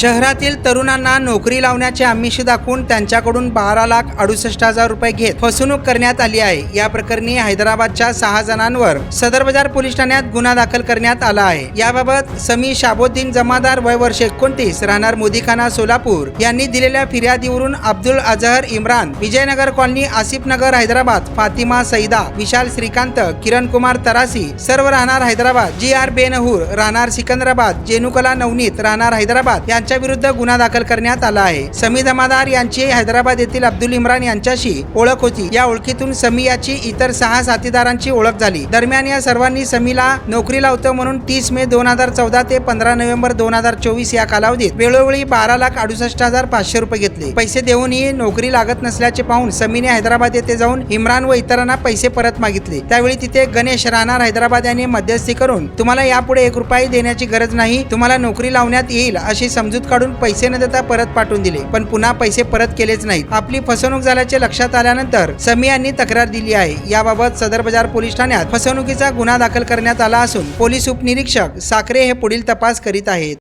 शहरातील तरुणांना नोकरी लावण्याचे आमिष दाखवून त्यांच्याकडून बारा लाख अडुसष्ट हजार रुपये घेत फसवणूक करण्यात आली आहे. या प्रकरणी हैदराबादच्या सहा जणांवर सदर बाजार पोलीस ठाण्यात गुन्हा दाखल करण्यात आला आहे. याबाबत समी शाबोद्दीन जमादार वय वर्ष एकोणतीस राहणार मोदीखाना सोलापूर यांनी दिलेल्या फिर्यादीवरून अब्दुल अजहर इम्रान विजयनगर कॉलनी आसिफ नगर हैदराबाद फातिमा सईदा विशाल श्रीकांत किरण कुमार तरासी सर्व राहणार हैदराबाद जी आर बेनहूर राहणार सिकंदराबाद जेनुकला नवनीत राहणार हैदराबाद यांच्या विरुद्ध गुन्हा दाखल करण्यात आला आहे. समी जमादार यांची हैदराबाद येथील अब्दुल इम्रान यांच्याशी ओळख होती. या ओळखीतून समी याची इतर सहा साथीदारांची ओळख झाली. दरम्यान या सर्वांनी समीला नोकरी लावतं म्हणून तीस मे दोन हजार चौदा ते पंधरा नोव्हेंबर दोन हजार चोवीस या कालावधीत वेळोवेळी बारा लाख अडुसष्ट हजार पाचशे रुपये घेतले. पैसे देऊनही नोकरी लागत नसल्याचे पाहून समीने हैदराबाद येथे जाऊन इम्रान व इतरांना पैसे परत मागितले. त्यावेळी तिथे गणेश राहणार हैदराबाद यांनी मध्यस्थी करून तुम्हाला यापुढे एक रुपयाही देण्याची गरज नाही. तुम्हाला नोकरी लावण्यात येईल अशी समजूत काढून पैसे न देता परत पाठवून दिले. पण पुन्हा पैसे परत केलेच नाहीत. आपली फसवणूक झाल्याचे लक्षात आल्यानंतर समी यांनी तक्रार दिली आहे. याबाबत सदर बाजार पोलीस ठाण्यात फसवणुकीचा गुन्हा दाखल करण्यात आला असून पोलीस उपनिरीक्षक साखरे हे पुढील तपास करीत आहेत.